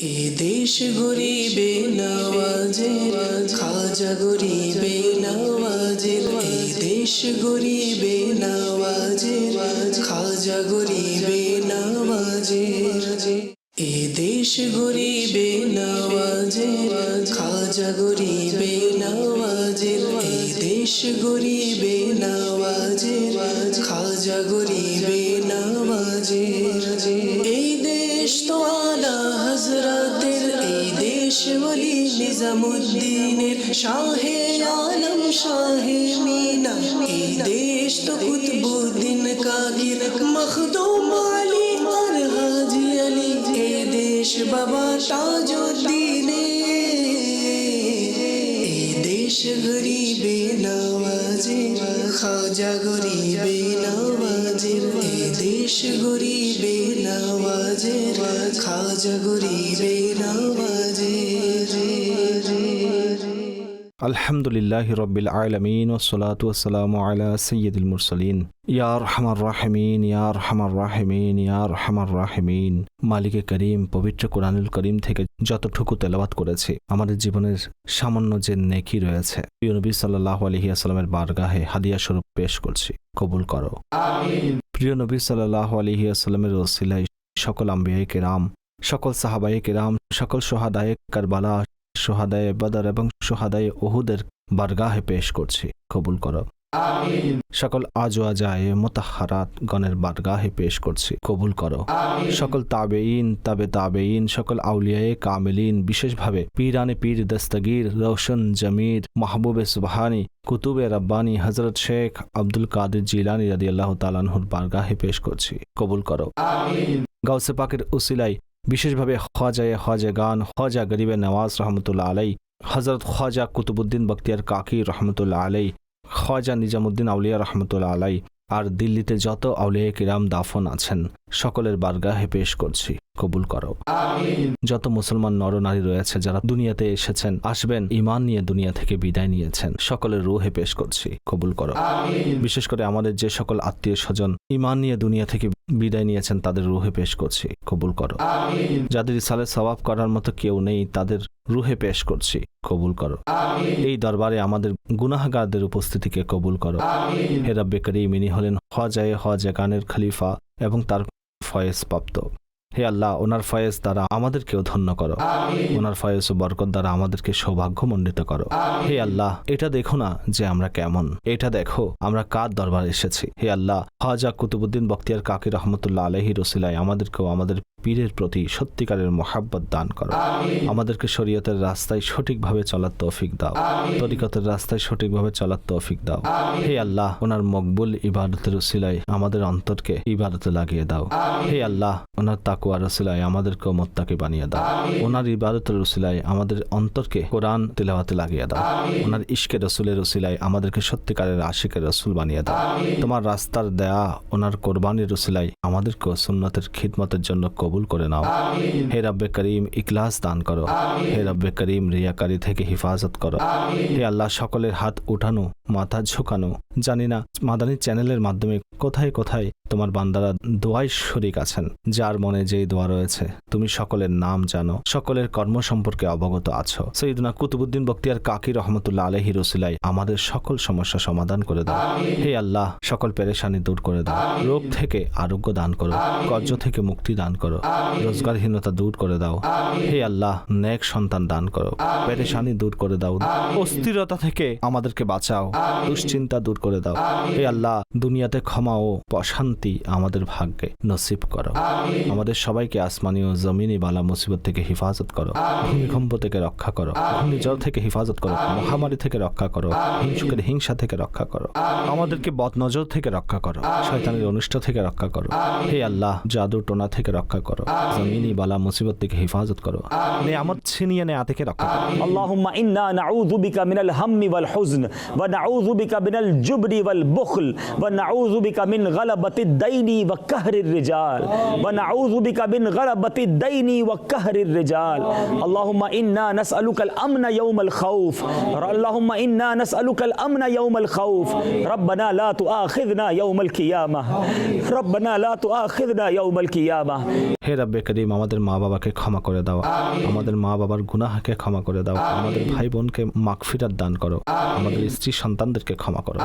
এ দেশ গরিবে নওয়াজের, খাজা গরিবে নওয়াজের। এ দেশ গরিবে নওয়াজের, খাজা গরিবে নওয়াজের। এ দেশ গরিবে নওয়াজের, খাজা গরিবে নওয়াজের। এ দেশ গরিবে নওয়াজের, খাজা গরিবে নওয়াজের। এই দেশ তো আলা হজরতের এই দেশ বলি নিজামুদ্দিনের শাহে আলম শাহে মিনা এই দেশ তো কুতবুদ্দিন কাগির মখদুম আলী আর হাজি আলী এই দেশ বাবা তাজুদ্দিনের গরিবে নওয়াজের খাজা গরিবে নওয়াজের দেশ গরিবে নওয়াজের খাজা গরিবে নওয়াজের আলহামদুলিল্লাহ রবিল আলমিন ওসলাত ওসালাম আলা সৈয়দুল মুরসলিন। ইয়ার হামার রাহমিন ইয়ার হামার রাহমিন ইয়ার হামার রাহমিন। মালিকে করিম, পবিত্র কোরআনুল করিম থেকে যতটুকু তেলাওয়াত করেছি, আমাদের জীবনের সামান্য যে নেকি রয়েছে নবী সাল্লাহ আলহিয়াস্লামের বারগাহে হাদিয়া স্বরূপ পেশ করছি। কবুল করো। প্রিয় নবী সাল্লাহ আলহিয়াস্লামের ওসিলাই সকল আম্বিয়াই কেরাম, সকল সাহাবাই কেরাম, সকল সোহাদায়ে কারবালা সোহাদায়ে বদর এবং সোহাদায়ে ওহুদের বারগাহে পেশ করছি। কবুল করো। সকল আজওয়া যায় মোতাহারাত গণের বারগাহে পেশ করছি। কবুল করো। সকল তাবেইন তাবে তাবেইন সকল আউলিয়ায়ে কামেলিন বিশেষভাবে পীরানে পীর দস্তগীর রোশন জমির মাহবুবে সুবহানি কুতুবে রব্বানি হজরত শেখ আব্দুল কাদের জিলানি রাদি আল্লাহ তালানহুর বারগাহে পেশ করছি। কবুল করো। গাউসে পাকের উসিলাই বিশেষভাবে খোয়াজায়ে খোয়াজা গান খোয়াজা গরিবে নওয়াজ রহমতুল্লাহ আলাই হজরত খোয়াজা কুতুবুদ্দিন বখতিয়ার কাকি রহমতুল্লাহ আলাই খোয়াজা নিজামুদ্দিন আউলিয়া রহমতুল্লাহ আলাই আর দিল্লিতে যত আউলিয়া কিরাম দাফন আছেন। সকলের বারগাহে পেশ করছি। কবুল করো। যত মুসলমান নরনারী রয়েছে যারা দুনিয়াতে এসেছেন আসবেন ইমান নিয়ে দুনিয়া থেকে বিদায় নিয়েছেন সকলের রুহে পেশ করছি। কবুল করো। বিশেষ করে আমাদের যে সকল আত্মীয় স্বজন ইমান নিয়ে দুনিয়া থেকে বিদায় নিয়েছেন তাদের রুহে পেশ করছি। কবুল করো। যাদের ইসালে সবাব করার মতো কেউ নেই তাদের রুহে পেশ করছি। কবুল করো। এই দরবারে আমাদের গুনাহগারদের উপস্থিতিকে কবুল করো। হে রব্বে করিম ইনি হলেন হজায়ে হজে গানের খলিফা এবং তার ফয়েজ প্রাপ্ত। হে আল্লাহ ওনার ফয়েজ দ্বারা আমাদেরকেও ধন্য করো। ওনার ফয়েজ ও বরকত দ্বারা আমাদেরকে সৌভাগ্য সৌভাগ্যমণ্ডিত করো। হে আল্লাহ এটা দেখো না যে আমরা কেমন। এটা দেখো আমরা কার দরবার এসেছি। হে আল্লাহ হাজা কুতুবুদ্দিন বক্তিয়ার কাকি রহমতুল্লাহ আলহি রসিলাই আমাদেরকেও আমাদের পীরের প্রতি সত্যিকারের মহাব্বত দান করো। আমাদেরকে শরীয়তের রাস্তায় সঠিকভাবে চলার তৌফিক দাও। তরিকতের রাস্তায় সঠিকভাবে চলার তৌফিক দাও। হে আল্লাহ ওনার মকবুল ইবাদতের উসিলায় আমাদের অন্তরকে ইবাদতে লাগিয়ে দাও। হে আল্লাহ ওনার তাকুয়ার রসিলায় আমাদেরকে মোত্তাকে বানিয়ে দাও। ওনার ইবাদতের রসিলায় আমাদের অন্তরকে কোরআন তিলাওয়াতে লাগিয়ে দাও। ওনার ইশকে রসুলের রসিলায় আমাদেরকে সত্যিকারের আশিকের রসুল বানিয়ে দাও। তোমার রাস্তার দেয়া ওনার কোরবানির রসিলায় আমাদেরকে সুন্নতের খিদমতের জন্য কবুল করে নাও। হে রব্বে করিম ইকলাস দান করো। হে রব্বে করিম রিয়াকারি থেকে হিফাজত করো। হে আল্লাহ সকলের হাত উঠানো মাথা ঝুঁকানো। জানি না মাদানী চ্যানেলের মাধ্যমে কোথায় কোথায় তোমার বান্দারা দোয়াই শরিক আছেন যার মনে যেই দোয়া রয়েছে তুমি সকলের নাম জানো সকলের কর্ম সম্পর্কে অবগত আছো। সৈয়দনা কুতুবুদ্দিন বক্তিয়ার কাকি রহমতুল্লাহ আলহি রসিলাই আমাদের সকল সমস্যা সমাধান করে দাও। হে আল্লাহ সকল পেরেশানি দূর করে দাও। রোগ থেকে আরোগ্য দান করো। কর্জ থেকে মুক্তি দান করো। রোজগারহীনতা দূর করে দাও। হে আল্লাহ, নেক সন্তান দান করো। পেরেশানি দূর করে দাও। অস্থিরতা থেকে আমাদেরকে বাঁচাও। দুশ্চিন্তা দূর করে দাও। হে আল্লাহ, দুনিয়াতে ক্ষমা ও প্রশান্তি আমাদের ভাগ্যে নসিব করো। আমাদের সবাইকে আসমানি ও জমিনি বালা মুসিবত থেকে হেফাজত করো। ভূমিকম্প থেকে রক্ষা করো। ঘূর্ণিঝড় থেকে হেফাজত করো। মহামারী থেকে রক্ষা করো। হিংসুকের হিংসা থেকে রক্ষা করো। আমাদেরকে বদনজর থেকে রক্ষা করো। শয়তানের অনিষ্ট থেকে রক্ষা করো। হে আল্লাহ জাদু টোনা থেকে রক্ষা করো জমিনি বালা মুসিবত থেকে হেফাজত করো নেয়ামত ছিনিয়ে নেয়া থেকে রক্ষা করো اللهم إنا نعوذ بك من الهم والحزن ونعوذ بك من الجبن والبخل ونعوذ بك من غلبة الدين وقهر الرجال ونعوذ بك من غلبة الدين وقهر الرجال اللهم إنا نسألك الأمن يوم الخوف اللهم إنا نسألك الأمن يوم الخوف ربنا لا تؤاخذنا يوم القيامة ربنا لا تؤاخذنا يوم القيامة হে রাব্বে করিম আমাদের মা বাবাকে ক্ষমা করে দাও। আমাদের মা বাবার গুনাহকে ক্ষমা করে দাও। আমাদের ভাই বোনকে মাগফিরাত দান করো। আমাদের স্ত্রী সন্তানদেরকে ক্ষমা করো।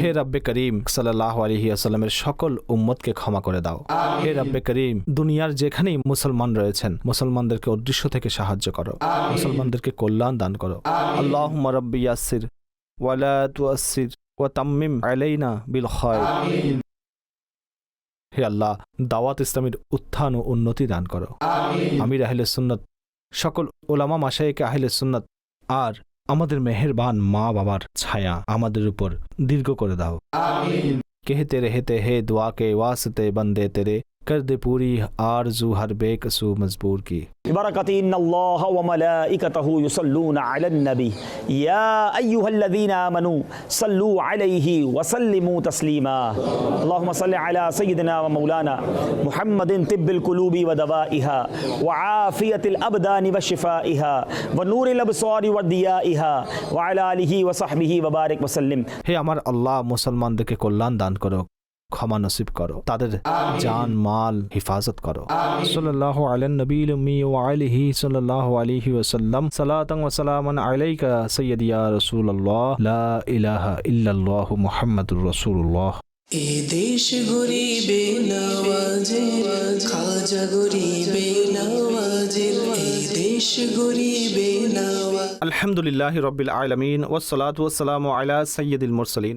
হে রাব্বে করিম সাল্লাহ আলহি আসাল্লামের সকল উম্মতকে ক্ষমা করে দাও। হে রাব্বে করিম দুনিয়ার যেখানেই মুসলমান রয়েছেন মুসলমানদেরকে অদৃশ্য থেকে সাহায্য করো। মুসলমানদেরকে কল্যাণ দান করো। আল্লাহ রব্বি ইয়াসির ওয়ালা তুয়াসির ওয়া তাম্মিম আলাইনা বিল খায়র। হে আল্লাহ দাওয়াত ইসলামের উত্থান ও উন্নতি দান করো। আমির আহলে সুন্নত সকল ওলামা মাসাইকে আহলে সুন্নত আর আমাদের মেহেরবান মা বাবার ছায়া আমাদের উপর দীর্ঘ করে দাও। কেহেতে রেহেতে হে দোয়াকে ওয়াসতে বন্দে তেরে کر دے پوری آرزو ہر بے قصو مضبور کی۔ برکتین اللہ و ملائکتہ یسلون علی النبی یا ایوہ الذین آمنوا صلو علیہ وسلموا تسلیما اللہم صلی علی سیدنا و مولانا محمد طب القلوب و دوائیہ و عافیت الابدان و شفائیہ و نور الابصار و دیائیہ و علی آلہ و صحبہ و بارک وسلم۔ ہی امر اللہ مسلمان دکے کو لاندان کرو۔ ক্ষমা নসিব করো। তাদের জান মাল হিফাজত করো। সাল্লাল্লাহু আলাইহি নবীল উম্মি ওয়া আলিহি সাল্লাল্লাহু আলাইহি ওয়াসাল্লাম। সালাতান ওয়া সালামান আলাইকা সাইয়্যিদি ইয়া রাসূলুল্লাহ। লা ইলাহা ইল্লাল্লাহ মুহাম্মাদুর রাসূলুল্লাহ। এ দেশ গরিবে নওয়াজের খাজা গরিবে নওয়াজের এ দেশ গরিবে নওয়াজ। আলহামদুলিল্লাহ রব্বিল আলামিন ওয়াসসালাতু ওয়াসসালামু আলা সাইয়্যিদিল মুরসালিন।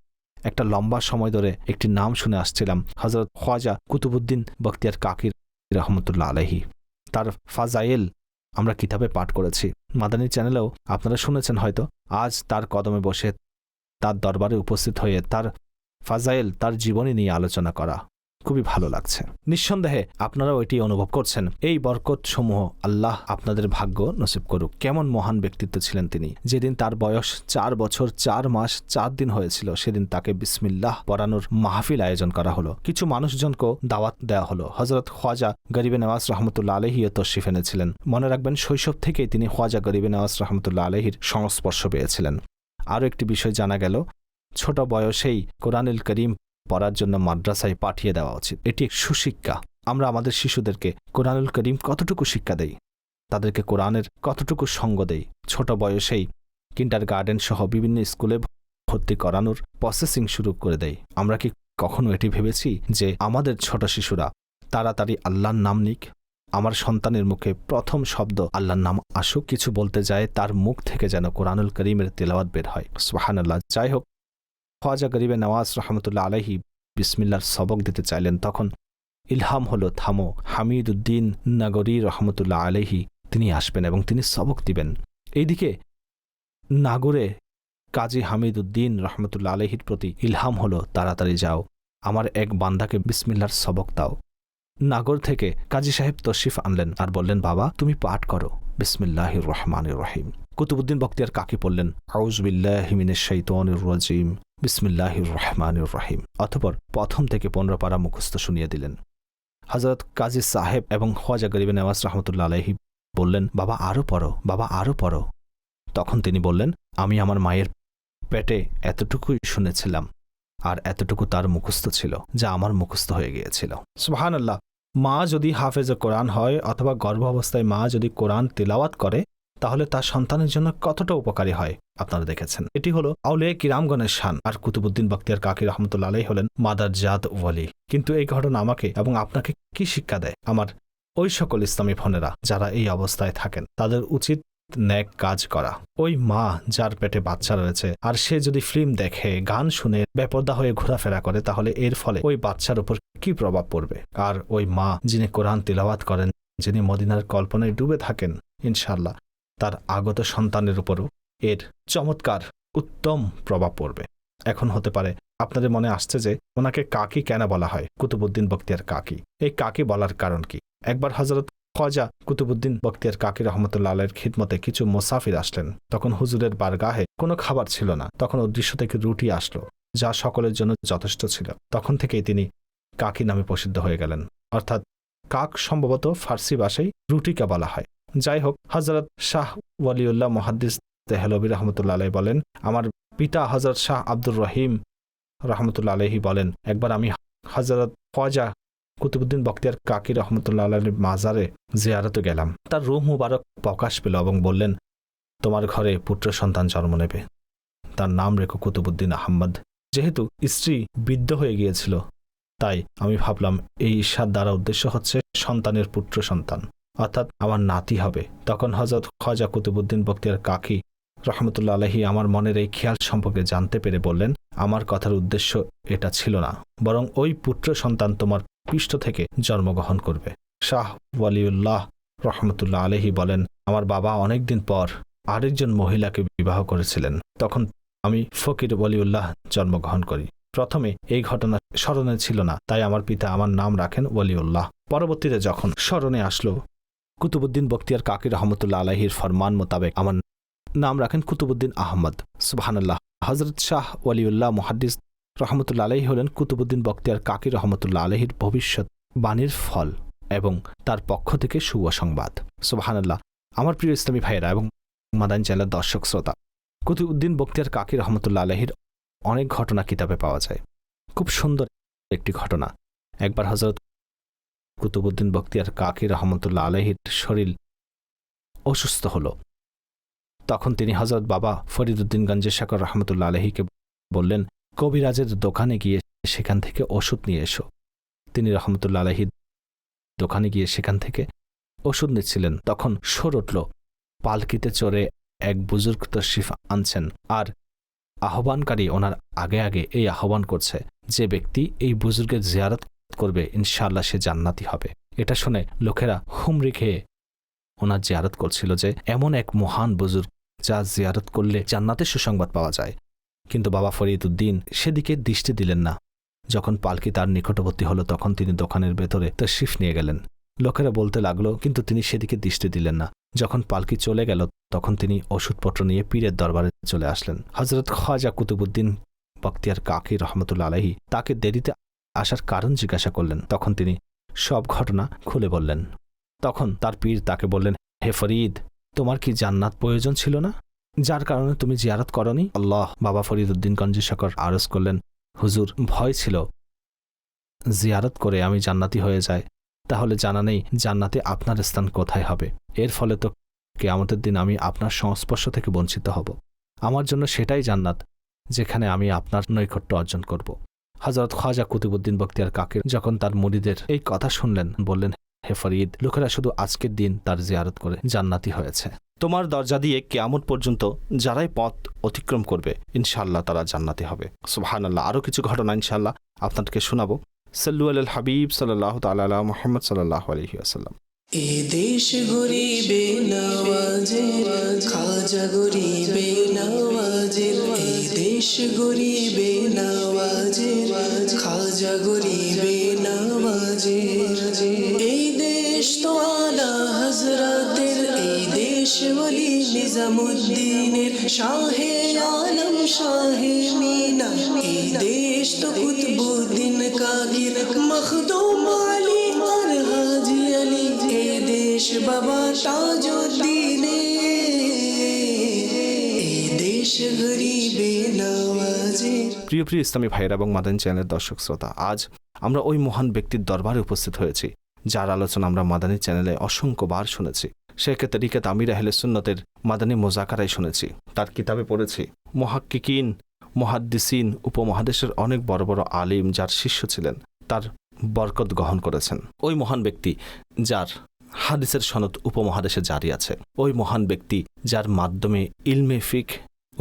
একটা লম্বা সময় ধরে একটি নাম শুনে আসছিলাম হজরত খোয়াজা কুতুবুদ্দিন বখতিয়ার কাকির রহমতুল্লা আলহি তার ফাজাইল আমরা কিতাবে পাঠ করেছি। মাদানী চ্যানেলেও আপনারা শুনেছেন হয়তো, আজ তার কদমে বসে তার দরবারে উপস্থিত হয়ে তার ফাজাইল, তার জীবনী নিয়ে আলোচনা করা। খুবই ভালো লাগছে। নিঃসন্দেহে আপনারাও এটি অনুভব করছেন। এই বরকত সমূহ আল্লাহ আপনাদের ভাগ্য নসিব করুক। কেমন মহান ব্যক্তিত্ব ছিলেন তিনি। যেদিন তার বয়স চার বছর চার মাস চার দিন হয়েছিল, সেদিন তাকে বিসমিল্লাহ পড়ানোর মাহফিল আয়োজন করা হলো। কিছু মানুষজনকেও দাওয়াত দেওয়া হলো। হজরত খোয়াজা গরিবে নওয়াজ রহমতুল্লা আলহিও তশরিফ এনেছিলেন। মনে রাখবেন, শৈশব থেকেই তিনি খোয়াজা গরিবে নওয়াজ রহমতুল্লাহ আলহির সংস্পর্শ পেয়েছিলেন। আরও একটি বিষয় জানা গেল। ছোট বয়সেই কোরআনুল করিম পড়ার জন্য মাদ্রাসায় পাঠিয়ে দেওয়া উচিত। এটি এক সুশিক্ষা। আমরা আমাদের শিশুদেরকে কোরআনুল করিম কতটুকু শিক্ষা দেই? তাদেরকে কোরআনের কতটুকু সঙ্গ দেই? ছোট বয়সেই কিন্ডার গার্ডেন সহ বিভিন্ন স্কুলে ভর্তি করানোর প্রসেসিং শুরু করে দেয় আমরা কি কখনো এটি ভেবেছি যে আমাদের ছোট শিশুরা তাড়াতাড়ি আল্লাহর নাম নিক? আমার সন্তানের মুখে প্রথম শব্দ আল্লাহর নাম আসুক, কিছু বলতে যায়, তার মুখ থেকে যেন কোরআনুল করিমের তেলাওয়াত বের হয়। সোহান আল্লাহ যাই হোক খোয়াজা গরিবে নওয়াজ রহমতুল্লাহ আলহি বিসমিল্লার সবক দিতে চাইলেন, তখন ইলহাম হলো, থামো হামিদ উদ্দিন নাগরী রহমতুল্লাহ আলহি তিনি আসবেন এবং তিনি সবক দিবেন। এইদিকে নাগরে কাজী হামিদ উদ্দিন রহমতুল্লাহ আলহির প্রতি ইলহাম হলো, তাড়াতাড়ি যাও, আমার এক বান্দাকে বিসমিল্লার সবক দাও। নাগর থেকে কাজী সাহেব তশিফ আনলেন আর বললেন, বাবা, তুমি পাঠ করো। বিসমিল্লাহ রহমান রহিম। কুতুবুদ্দিন বক্তিয়ার কাকি পড়লেন আউজবিল্লাহিমিনের শৈতনির রাজিম। বিসমিল্লাহ রহমান রহিম। অতপর প্রথম থেকে পনেরো পারা মুখস্থ শুনিয়ে দিলেন। হজরত কাজী সাহেব এবং খোয়াজা গরিবে নওয়াজ রহমতুল্লা আলহি বললেন, বাবা আরও পড়ো, বাবা আরও পড়ো। তখন তিনি বললেন, আমি আমার মায়ের পেটে এতটুকুই শুনেছিলাম, আর এতটুকু তার মুখস্থ ছিল, যা আমার মুখস্থ হয়ে গিয়েছিল। সুহান আল্লাহ মা যদি হাফেজে কোরআন হয় অথবা গর্ভ অবস্থায় মা যদি কোরআন তেলাওয়াত করে তাহলে তার সন্তানের জন্য কতটা উপকারী হয়? আপনারা দেখেছেন। এটি হলো আউলে কিরামগণের শান। আর কুতুবুদ্দিন বক্তিয়ার কাকি রহমতুল্লা আলাই হলেন মাদার জাত ওয়ালি। কিন্তু এই ঘটনা আমাকে এবং আপনাকে কি শিক্ষা দেয়? আমার ওই সকল ইসলামী ফোনেরা যারা এই অবস্থায় থাকেন, তাদের উচিত ন্যাক কাজ করা। ওই মা যার পেটে বাচ্চা রয়েছে, আর সে যদি ফিল্ম দেখে, গান শুনে বেপর্দা হয়ে ঘোরাফেরা করে, তাহলে এর ফলে ওই বাচ্চার উপর কি প্রভাব পড়বে? আর ওই মা যিনি কোরআন তিলাওয়াত করেন, যিনি মদিনার কল্পনায় ডুবে থাকেন ইনশাল্লাহ তার আগত সন্তানের উপরও এর চমৎকার উত্তম প্রভাব পড়বে। এখন হতে পারে আপনাদের মনে আসছে যে ওনাকে কাকি কেন বলা হয়? কুতুবুদ্দিন বক্তিয়ার কাকি। এই কাকি বলার কারণ কি? একবার হজরত খজা কুতুবুদ্দিন বক্তিয়ার কাকি রহমতুল্লাহ আলের খিদমতে কিছু মোসাফির আসলেন। তখন হুজুরের বারগাহে কোনো খাবার ছিল না। তখন উদ্দেশ্য থেকে রুটি আসলো, যা সকলের জন্য যথেষ্ট ছিল। তখন থেকেই তিনি কাকি নামে প্রসিদ্ধ হয়ে গেলেন। অর্থাৎ কাক সম্ভবত ফার্সি ভাষায় রুটিকা বলা হয়। যাই হোক হজরত শাহ ওয়ালিউল্লাহ মহাদ্দিস তেহলবী রহমতুল্লা আলাই বলেন, আমার পিতা হজরত শাহ আব্দুর রহিম রহমতুল্লা আলহি বলেন, একবার আমি হজরত খোয়াজা কুতুবুদ্দিন বক্তিয়ার কাকি রহমতুল্লাহ আলহীর মাজারে জিয়ারতে গেলাম। তার রুহ মুবারক প্রকাশ পেল এবং বললেন, তোমার ঘরে পুত্র সন্তান জন্ম নেবে। তার নাম রেখো কুতুবুদ্দিন আহম্মদ। যেহেতু স্ত্রী বৃদ্ধ হয়ে গিয়েছিল, তাই আমি ভাবলাম, এই ঈর্ষার দ্বারা উদ্দেশ্য হচ্ছে সন্তানের পুত্র সন্তান। অর্থাৎ আমার নাতি হবে। তখন হজরত খজা কুতুবুদ্দিন বক্তিয়ার কাকি রহমতুল্লা আলহী আমার মনের এই খেয়াল সম্পর্কে জানতে পেরে বললেন, আমার কথার উদ্দেশ্য এটা ছিল না, বরং ওই পুত্র সন্তান তোমার পৃষ্ঠ থেকে জন্মগ্রহণ করবে। শাহ ওয়ালিউল্লাহ রহমতুল্লাহ আলহী বলেন, আমার বাবা অনেকদিন পর আরেকজন মহিলাকে বিবাহ করেছিলেন। তখন আমি ফকির ওয়ালিউল্লাহ জন্মগ্রহণ করি। প্রথমে এই ঘটনা স্মরণে ছিল না, তাই আমার পিতা আমার নাম রাখেন ওয়ালিউল্লাহ। পরবর্তীতে যখন স্মরণে আসলো কুতুবুদ্দিন বক্তিয়ার কাকির রহমতুল্লাহ আলহির ফরমান মোতাবেক আমার নাম রাখেন কুতুবুদ্দিন আহমদ। সুবাহান্লাহ হজরত শাহ ওয়ালিউল্লাহ মহাদ্দিস রহমতুল্লা আলহী হলেন কুতুবুদ্দিন বক্তিয়ার কাকির রহমতুল্লাহ আলহির ভবিষ্যৎ বাণীর ফল এবং তার পক্ষ থেকে শুভ সংবাদ। সুবাহান্লাহ আমার প্রিয় ইসলামী ভাইয়েরা এবং মাদান চ্যানেলের দর্শক শ্রোতা কুতুবুদ্দিন বক্তিয়ার কাকির রহমতুল্লাহ আলহির অনেক ঘটনা কিতাবে পাওয়া যায়। খুব সুন্দর একটি ঘটনা। একবার হজরত কুতুবুদ্দিন বক্তিয়ার কাকি রহমতুল্লাহ আলহির শরীর অসুস্থ হলো। তখন তিনি হজরত বাবা ফরিদুদ্দিন গঞ্জে শাকর রহমতুল্লা আলহীকে বললেন, কবিরাজের দোকানে গিয়ে সেখান থেকে ওষুধ নিয়ে এসো। তিনি রহমতুল্লা আলহী দোকানে গিয়ে সেখান থেকে ওষুধ নিচ্ছিলেন। তখন সোর উঠল, পালকিতে চড়ে এক বুজুর্গ তশরিফ আনছেন আর আহ্বানকারী ওনার আগে আগে এই আহ্বান করছে, যে ব্যক্তি এই বুজুর্গের জিয়ারত করবে, ইনশাআল্লাহ সে জান্নাতি হবে। এটা শুনে লোকেরা হুমড়ি খেয়ে ওনার জিয়ারত করছিল যে, এমন এক মহান বুজুর্গ যা জিয়ারত করলে জান্নাতের সুসংবাদ পাওয়া যায়। কিন্তু বাবা ফরিদ উদ্দিন সেদিকে দৃষ্টি দিলেন না। যখন পালকি তার নিকটবর্তী হলো, তখন তিনি দোকানের ভেতরে শিফ নিয়ে গেলেন। লোকেরা বলতে লাগল, কিন্তু তিনি সেদিকে দৃষ্টি দিলেন না। যখন পালকি চলে গেল, তখন তিনি ওষুধপত্র নিয়ে পীরের দরবারে চলে আসলেন। হজরত খাজা কুতুবুদ্দিন বক্তিয়ার কাকি রহমতুল্লা আলহী তাকে দেরিতে আসার কারণ জিজ্ঞাসা করলেন। তখন তিনি সব ঘটনা খুলে বললেন। তখন তার পীর তাকে বললেন, হে ফরিদ, তোমার কি জান্নাত প্রয়োজন ছিল না? যার কারণে তুমি জিয়ারত করনি? আল্লাহ বাবা ফরিদ উদ্দিন গঞ্জি শকর আরজ করলেন, হুজুর, ভয় ছিল। জিয়ারত করে আমি জান্নাতি হয়ে যায় তাহলে জানা নেই জান্নাতে আপনার স্থান কোথায় হবে। এর ফলে তো কেয়ামতের দিন আমি আপনার সংস্পর্শ থেকে বঞ্চিত হব। আমার জন্য সেটাই জান্নাত, যেখানে আমি আপনার নৈকট্য অর্জন করব। হজরত খাজা কুতুবুদ্দিন বক্তিয়ার কাকের যখন তার মুড়িদের এই কথা শুনলেন, বললেন, হে ফরিদ, লোকেরা শুধু আজকের দিন তার জিয়ারত করে জান্নাতি হয়েছে। তোমার দরজা দিয়ে কেয়ামত পর্যন্ত যারাই পথ অতিক্রম করবে ইনশাল্লাহ তারা জান্নাতি হবে। সুবহান আল্লাহ আরও কিছু ঘটনা ইনশাল্লাহ আপনাদেরকে শোনাবো। সাল্লু আল হাবিব সাল্লাহ তাল্লাহ মোহাম্মদ সাল্লাহ আলহি আসাল্লাম এ দেশ গরিবে নওয়াজের খাজা গরিবে নওয়াজের এ দেশ গরিবে নওয়াজের খাজা গরিবে নওয়াজের এই দেশ তো আলা হজরতের এই দেশ বলি নিজামুদ্দিনের, শাহে আলম, শাহে মিনা। এই দেশ তো কুতবুদ্দিন কাকির মখদুম আলী আর হাজি আলী। এ দেশ বাবা তাজুদ্দিনে এ দেশ গরিবে প্রিয় প্রিয় ইসলামী ভাইয়ের এবং মাদান চ্যানেলের দর্শক শ্রোতা, আজ আমরা ওই মহান ব্যক্তির দরবারে উপস্থিত হয়েছি, যার আলোচনা আমরা মাদানী চ্যানেলে অসংখ্যবার শুনেছি। শেখ তরিকাত আমির আহলে সুন্নতের মাদানী মোজাকারাই শুনেছি। তার কিতাবে পড়েছি, মহাক্কিকিন, মহাদ্দিসিন উপমহাদেশের অনেক বড় বড় আলিম যার শিষ্য ছিলেন, তার বরকত গ্রহণ করেছেন। ওই মহান ব্যক্তি যার হাদিসের সনদ উপমহাদেশে জারি আছে। ওই মহান ব্যক্তি যার মাধ্যমে ইলমে ফিক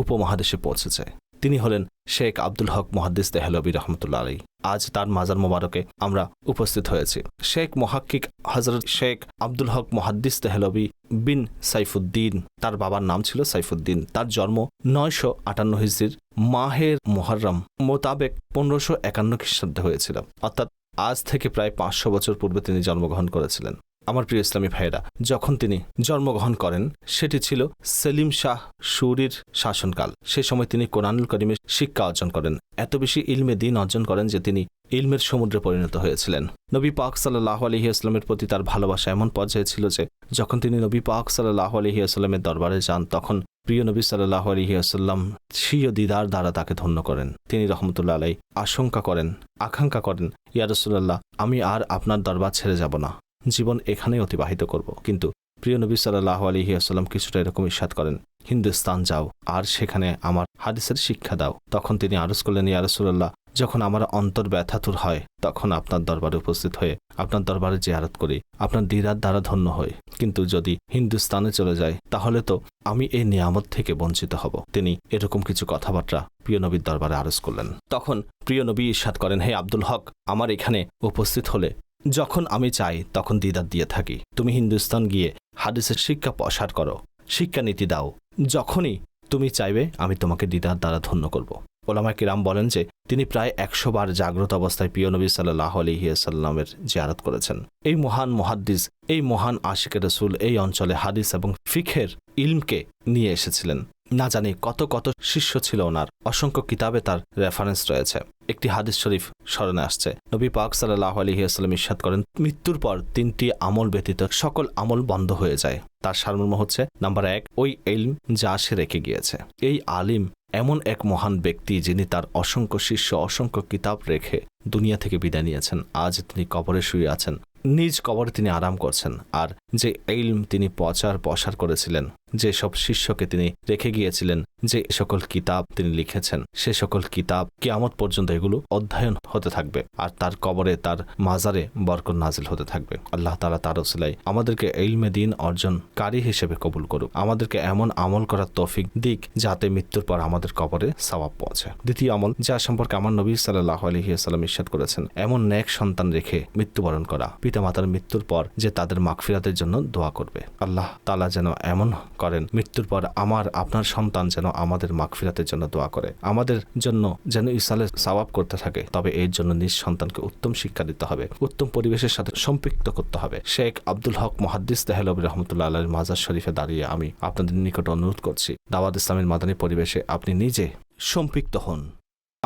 উপমহাদেশে পৌঁছেছে। তিনি হলেন শেখ আব্দুল হক মহাদ্দিস দেহলবী রহমতুল্লা আলী আজ তার মাজার মোবারকে আমরা উপস্থিত হয়েছি। শেখ মহাক্কিক হজরত শেখ আব্দুল হক মহাদ্দিস দেহলবী বিন সাইফুদ্দিন, তার বাবার নাম ছিল সাইফুদ্দিন। তার জন্ম নয়শো আটান্ন হিজড়ির মাহের মোহররম মোতাবেক পনেরোশো একান্ন খ্রিস্টাব্দে হয়েছিল। অর্থাৎ আজ থেকে প্রায় পাঁচশো বছর পূর্বে তিনি জন্মগ্রহণ করেছিলেন। আমার প্রিয় ইসলামী ভাইয়েরা, যখন তিনি জন্মগ্রহণ করেন, সেটি ছিল সেলিম শাহ সুরির শাসনকাল। সে সময় তিনি কোরআনুল করিমের শিক্ষা অর্জন করেন। এত বেশি ইলমে দিন অর্জন করেন যে তিনি ইলমের সমুদ্রে পরিণত হয়েছিলেন। নবী পাক সাল্লাহ আলহি আসলামের প্রতি তার ভালোবাসা এমন পর্যায়ে ছিল যে, যখন তিনি নবী পাক সাল্লাহ আলহি আসলামের দরবারে যান, তখন প্রিয় নবী সাল্লাহ আলহি আসাল্লাম স্বীয় দিদার দ্বারা তাকে ধন্য করেন। তিনি রহমতুল্লাহ আলাই আশঙ্কা করেন, আকাঙ্ক্ষা করেন ইয়ারসুল্লাহ আমি আর আপনার দরবার ছেড়ে যাব না। জীবন এখানেই অতিবাহিত করব। কিন্তু প্রিয় নবী সাল্লাহ আলহি আসাল্লাম কিছুটা এরকম ইস্বাদ করেন, হিন্দুস্তান যাও, আর সেখানে আমার হাদিসের শিক্ষা দাও। তখন তিনি আরজ করলেন ইয়ারসুল্লাহ যখন আমার অন্তর ব্যথাতুর হয়, তখন আপনার দরবারে উপস্থিত হয়ে আপনার দরবারে জিয়ারত করি, আপনার দিদার দ্বারা ধন্য হই। কিন্তু যদি হিন্দুস্তানে চলে যায় তাহলে তো আমি এই নিয়ামত থেকে বঞ্চিত হব। তিনি এরকম কিছু কথাবার্তা প্রিয় নবীর দরবারে আরজ করলেন। তখন প্রিয় নবী ইস্বাদ করেন, হে আব্দুল হক, আমার এখানে উপস্থিত হলে যখন আমি চাই, তখন দিদার দিয়ে থাকি। তুমি হিন্দুস্তান গিয়ে হাদিসের শিক্ষা প্রসার করো শিক্ষানীতি দাও। যখনই তুমি চাইবে, আমি তোমাকে দিদার দ্বারা ধন্য করব। ওলামা কিরাম বলেন যে, তিনি প্রায় একশো বার জাগ্রত অবস্থায় প্রিয় নবী সাল্লাহ আলহিয়াসাল্লামের জিয়ারত করেছেন। এই মহান মহাদ্দিস, এই মহান আশিক রসুল এই অঞ্চলে হাদিস এবং ফিখের ইলমকে নিয়ে এসেছিলেন। না জানি কত কত শিষ্য ছিল ওনার। অসংখ্য কিতাবে তার রেফারেন্স রয়েছে। একটি হাদিস শরীফ স্মরণে আসছে। নবী পাক সাল্লাহ আলহিহাস্লাম ইস্বাদ করেন, মৃত্যুর পর তিনটি আমল ব্যতীত সকল আমল বন্ধ হয়ে যায়। তার সারমর্ম হচ্ছে, নাম্বার এক, ওই এলম যা সে রেখে গিয়েছে। এই আলিম এমন এক মহান ব্যক্তি যিনি তার অসংখ্য শিষ্য, অসংখ্য কিতাব রেখে দুনিয়া থেকে বিদায় নিয়েছেন। আজ তিনি কবরে শুয়ে আছেন। নিজ কবরে তিনি আরাম করছেন। আর যে এলম তিনি প্রচার প্রসার করেছিলেন যে সব শিষ্যকে তিনি রেখে গিয়েছিলেন, যে সকল কিতাব তিনি লিখেছেন, সে সকল কিতাব কিয়ামত পর্যন্ত এগুলো অধ্যয়ন হতে থাকবে আর তার কবরে, তার মাজারে বরকত নাজিল হতে থাকবে। আল্লাহ তালা তার ওসিলাই আমাদেরকে এলমে দিন অর্জনকারী হিসেবে কবুল করুক। আমাদেরকে এমন আমল করার তৌফিক দিক যাতে মৃত্যুর পর আমাদের কবরে সবাব পৌঁছে। দ্বিতীয় আমল, যা সম্পর্কে আমার নবী সাল্লাহ আলহিহাস্লাম ইস্বাদ করেছেন, এমন ন্যাক সন্তান রেখে মৃত্যুবরণ করা। পিতামাতার মৃত্যুর পর যে তাদের মাগফিরাতের জন্য দোয়া করবে। আল্লাহ তালা যেন এমন করেন। মৃত্যুর পর আমার, আপনার সন্তান যেন আমাদের মাগফিরাতের জন্য দোয়া করে। আমাদের জন্য যেন ইসালে সওয়াব করতে থাকে, তবে এর জন্য নিজ সন্তানকে উত্তম শিক্ষা দিতে হবে, উত্তম পরিবেশের সাথে সম্পৃক্ত করতে হবে। শেখ আব্দুল হক মহাদ্দিস তেহলবী রহমতুল্লাহ আল্লাহ মাজার শরীফে দাঁড়িয়ে আমি আপনাদের নিকট অনুরোধ করছি, দাওয়াত ইসলামের মাদানী পরিবেশে আপনি নিজে সম্পৃক্ত হন।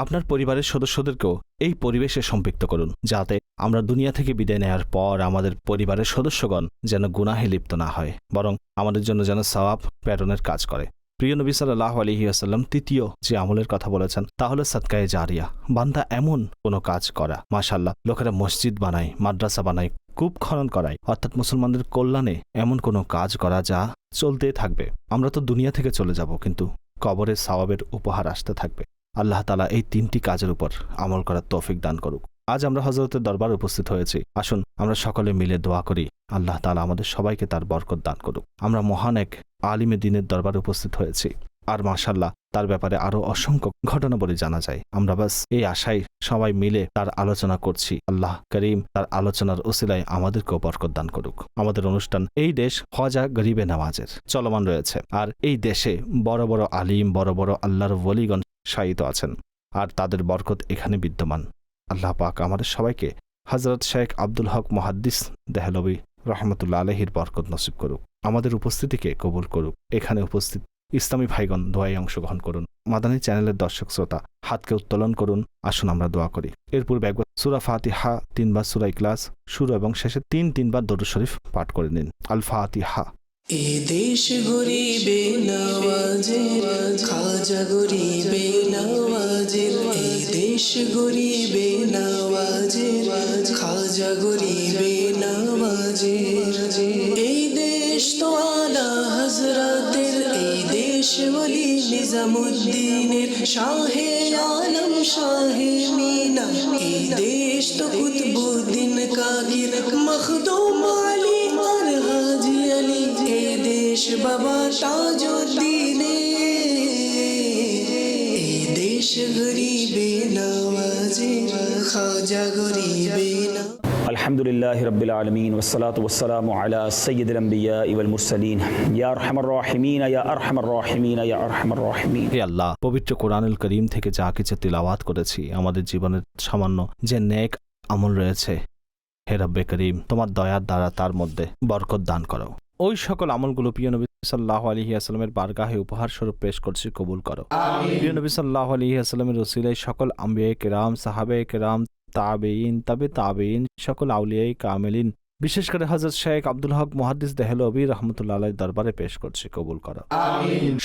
আপনার পরিবারের সদস্যদেরকেও এই পরিবেশে সম্পৃক্ত করুন, যাতে আমরা দুনিয়া থেকে বিদায় নেওয়ার পর আমাদের পরিবারের সদস্যগণ যেন গুনাহে লিপ্ত না হয়, বরং আমাদের জন্য যেন সওয়াব প্রেরণের কাজ করে। প্রিয় নবী সাল্লাহ আলহি আসাল্লাম তৃতীয় যে আমলের কথা বলেছেন, তা হলো সৎকায়ে জারিয়া। বান্দা এমন কোনো কাজ করা মাশাল্লাহ লোকেরা মসজিদ বানায়, মাদ্রাসা বানায়, কূপ খনন করায়, অর্থাৎ মুসলমানদের কল্যাণে এমন কোনো কাজ করা যা চলতে থাকবে। আমরা তো দুনিয়া থেকে চলে যাব, কিন্তু কবরের সওয়াবের উপহার আসতে থাকবে। আল্লাহ তালা এই তিনটি কাজের উপর আমল করার তৌফিক দান করুক। আজ আমরা হজরতের দরবার উপস্থিত হয়েছি। আসুন, আমরা সকলে মিলে দোয়া করি, আল্লাহ তালা আমাদের সবাইকে তার বরকত দান করুক। আমরা মহান এক আলিমে দিনের দরবার উপস্থিত হয়েছি। আর মাশাল্লাহ তার ব্যাপারে আরও অসংখ্য ঘটনা বলে জানা যায়। আমরা বাস এই আশায় সবাই মিলে তার আলোচনা করছি। আল্লাহ করিম তার আলোচনার ওসিলায় আমাদেরকেও বরকত দান করুক। আমাদের অনুষ্ঠান এই দেশ হজা গরিবে নামাজের চলমান রয়েছে। আর এই দেশে বড় বড় আলিম, বড় বড় আল্লাহর ওলিগণ শায়িত আছেন, আর তাদের বরকত এখানে বিদ্যমান। আল্লাহ পাক আমাদের সবাইকে হজরত শেখ আব্দুল হক মহাদ্দিস দেহলবী রহমতুল্লা আলহির বরকত নসিব করুক, আমাদের উপস্থিতিকে কবুল করুক। এখানে উপস্থিত ইসলামী ভাইগণ দোয়ায় অংশগ্রহণ করুন, মাদানী চ্যানেলের দর্শক শ্রোতা হাতকে উত্তোলন করুন, আসুন আমরা দোয়া করি। এর পূর্বে একবার সুরা ফাতিহা, তিনবার সুরা ইকলাস শুরু এবং শেষে তিন তিনবার দরুদ শরীফ পাঠ করে নিন। আল ফাতিহা। এ দেশ গরিবে নওয়াজের খাজা গরিবে নওয়াজের এ দেশ গরিবে নওয়াজের খাজা গরিবে নওয়াজের এই দেশ তো আলা হজরতের এই দেশ বলি নিজামুদ্দিনের, শাহে আলম, শাহে মিনা। এই দেশ তো কুতবুদ্দিন কাগির, মখদুম বাবা তাজুদ্দিনে এ দেশ গরিবে নওয়াজে খাজা গরিবে না الحمد لله رب العالمين والصلاة والسلام على سيد الأنبياء والمرسلين يا أرحم الراحمين يا أرحم الراحمين يا أرحم الراحمين হে আল্লাহ পবিত্র কোরআনুল করিম থেকে যা কিছু তিলাওয়াত করেছি আমাদের জীবনের সামান্য যে নেক আমল রয়েছে হে রব্বে করিম তোমার দয়ার দ্বারা তার মধ্যে বরকত দান করো ওই সকল আমলগুলো প্রিয় নবী সাল্লাহ আলহি আসলামের বারগাহে উপহার স্বরূপ পেশ করছি কবুল করো। প্রিয় নবী সাল্লাহ আলহি আসলামের রসিলাই সকল আম্বিয়াই কেরাম সাহাবে কেরাম তাবেইন তাবে তাবেইন সকল আউলিয়াই কামেলিন বিশেষ করে হজরত শেখ আব্দুল হক মহাদ্দিস দেহলবি রহমতুল্লাহ দরবারে পেশ করছি কবুল করো।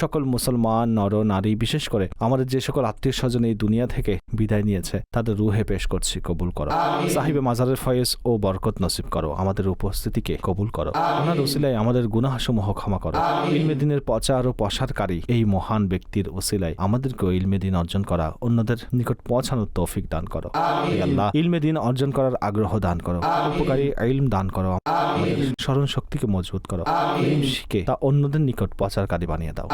সকল মুসলমান নর নারী বিশেষ করে আমাদের যে সকল আত্মীয় স্বজন এই দুনিয়া থেকে বিদায় নিয়েছে তাদের রুহে পেশ করছি কবুল করো। সাহিবে মাজারের ফয়েজ ও বরকত নসিব করো আমাদের উপস্থিতিকে কবুল করো। ওনার ওসিলায় আমাদের গুনাহাসমূহ ক্ষমা করো। ইলমে দিনের প্রচার ও প্রসারকারী এই মহান ব্যক্তির ওসিলায় আমাদেরকেও ইলমে দিন অর্জন করা অন্যদের নিকট পৌঁছানোর তৌফিক দান করো। আল্লাহ ইলমে দিন অর্জন করার আগ্রহ দান করো। উপকারী ইলম দান করো। স্মরণ শক্তিকে মজবুত করো। শিখে তা অন্যদের নিকট প্রচারকারী বানিয়ে দাও।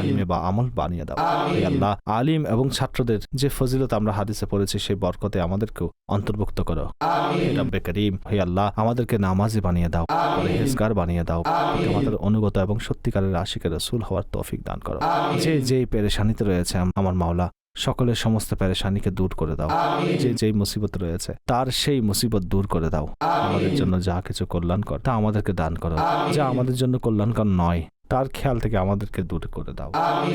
আলিমে বা আমল বানিয়ে দাও। আল্লাহ, আলিম এবং ছাত্রদের যে ফজিলত আমরা হাদিসে পড়েছি, সেই বরকতে আমাদেরকেও অন্তর্ভুক্ত করো। রব্বে করিম, হে আল্লাহ, আমাদেরকে নামাজি বানিয়ে দাও, পরহেজগার বানিয়ে দাও। আমাদের অনুগত এবং সত্যিকারের আশিকের রসুল হওয়ার তৌফিক দান করো। যে যে পেরেশানিতে রয়েছে আমার মাওলা সকলের সমস্ত পেরেশানিকে দূর করে দাও। যে যেই মুসিবত রয়েছে তার সেই মুসিবত দূর করে দাও। আমাদের জন্য যা কিছু কল্যাণকর তা আমাদেরকে দান করো। যা আমাদের জন্য কল্যাণকর নয়। তার খেয়াল থেকে আমাদেরকে দূরে করে দাও।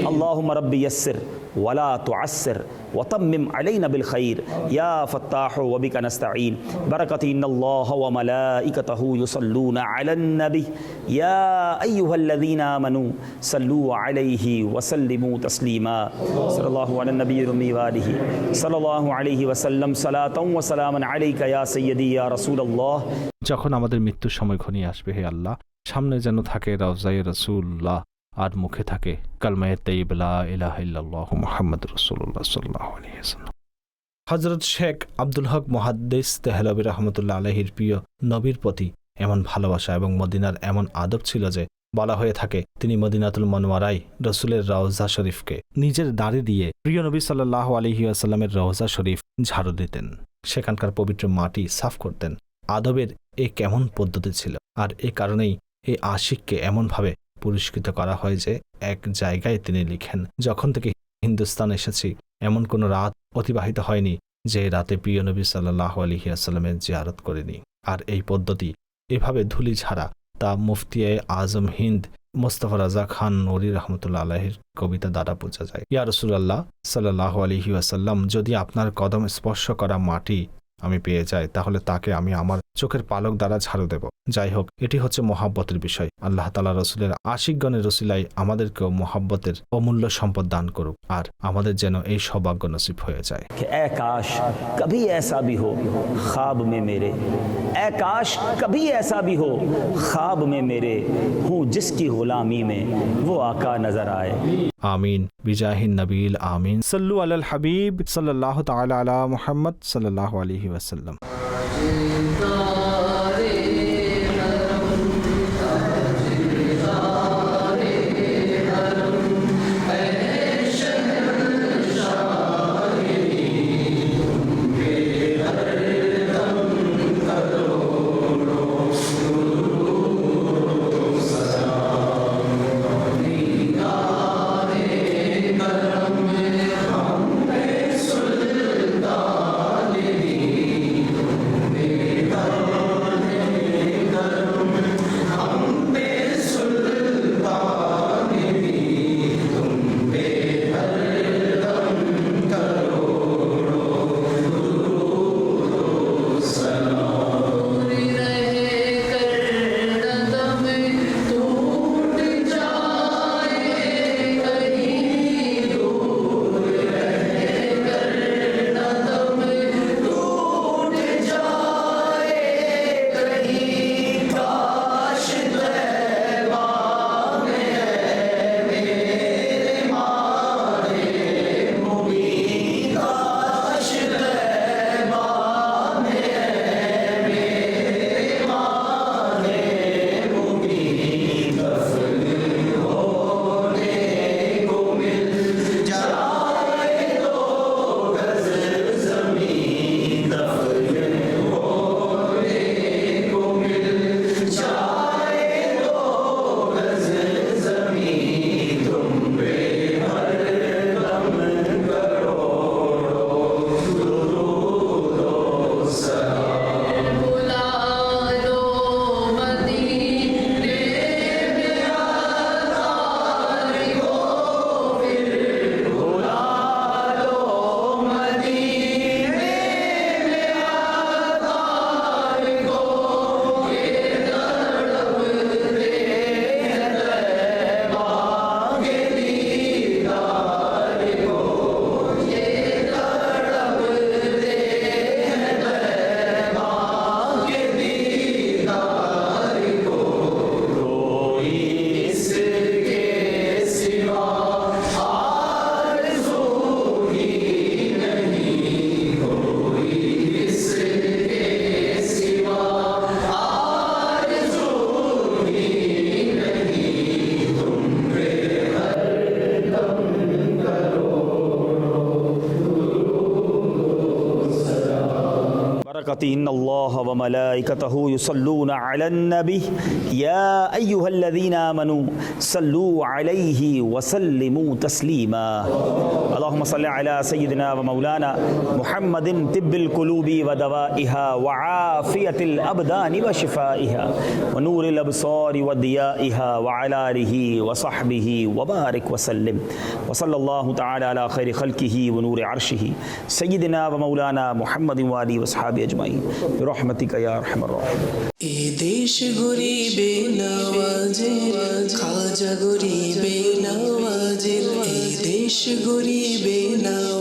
আল্লাহ রব্বি ইয়াসসির ওয়ালা তুআসসির ওয়া তাম্মিম আলাইনা বিল খাইর ইয়া ফাত্তাহু ওয়া বিকা নাস্তাঈন। বারাকাতি ইন্নাল্লাহ ওয়া মালাইকাতাহু ইউসাল্লুনা আলান নবী। ইয়া আইয়ুহাল্লাযীনা আমানু সাল্লু আলাইহি ওয়া সাল্লিমু তাসলিমা। সাল্লাল্লাহু আলা নবিয়্যির উম্মি ওয়া আলিহি। সাল্লাল্লাহু আলাইহি ওয়া সাল্লাম সালাতান ওয়া সালামান আলাইকা ইয়া সাইয়্যিদি ইয়া রাসূলুল্লাহ। যখন আমাদের মৃত্যুর সময় ঘনিয়ে আসবে হে আল্লাহ সামনে যেন থাকে রওজাই রসুল্লাহ আর মুখে থাকে কালমায়ে ইলাহ ইল্লাল্লাহু রসুল্লাহ হজরত শেখ আব্দুল হক মহাদ্দেস তেহলবি রহমতুল্লাহ আলহির প্রিয় নবীর প্রতি এমন ভালোবাসা এবং মদিনার এমন আদব ছিল যে বলা হয়ে থাকে, তিনি মদিনাতুল মনোয়ারাই রসুলের রওজা শরীফকে নিজের দাড়ি দিয়ে প্রিয় নবী সাল্লাহ আলহি আসাল্লামের রওজা শরীফ ঝাড়ু দিতেন। সেখানকার পবিত্র মাটি সাফ করতেন। আদবের এ কেমন পদ্ধতি ছিল? আর এ কারণেই এই আশিককে এমনভাবে পুরস্কৃত করা হয় যে এক জায়গায় তিনি লিখেন, যখন থেকে হিন্দুস্তান এসেছি, এমন কোনো রাত অতিবাহিত হয়নি যে রাতে প্রিয় নবী সাল্লাহ আলহিয়াস্লামের জিয়ারত করেনি। আর এই পদ্ধতি এভাবে ধুলি ছাড়া তা মুফতিয়ায় আজম হিন্দ মোস্তফা রাজা খান নরি রহমতুল্লা আলাহির কবিতা দ্বারা বোঝা যায়। ইয়া রসুল্লাহ সাল্লাহ আলহি আসাল্লাম যদি আপনার কদম স্পর্শ করা মাটি আমি পেয়ে যাই তাহলে তাকে আমি আমার চোখের পালক দ্বারা ঝাড়ু দেব। যাই হোক এটি হচ্ছে মহাব্বতের বিষয়। আল্লাহ তালা রসুলের আশিকগণের রসিলাই আমাদেরকেও মহাব্বতের অমূল্য সম্পদ দান করুক আর আমাদের যেন এই সৌভাগ্য নসিব হয়ে যায়। কাশ কবি এসা ভি হো খাব মে মেরে। কাশ কবি এসা ভি হো খাব মে মেরে। হুঁ জিসকি গোলামি মে ও আকা নজর আয়ে। আমিন বিজাহিন নবীল আমিন। সল্লু আল হাবিব সাল্লাহ তালা আলা মোহাম্মদ সাল্লাহ আলহি আলাইহি ওয়াসাল্লাম। الملائكة إن الله وملائكته يصلون على النبي. يا أيها الذين آمنوا صلوا عليه وسلموا تسليما. اللهم صل على سيدنا ومولانا محمد طب القلوب ودوائها وعافية الأبدان وشفائها ونور الأبصار وضيائها وعلى آله وصحبه وبارك وسلم. وصلى الله تعالى على خير خلقه ونور عرشه. سيدنا ومولانا محمد وآله وصحبه أجمعين. আজমাই রহমতিকা ইয়া আরহামার এই দেশ গরিবে নওয়াজের, খাজা গরিবে নওয়াজের। এই দেশ গরিবে নওয়াজ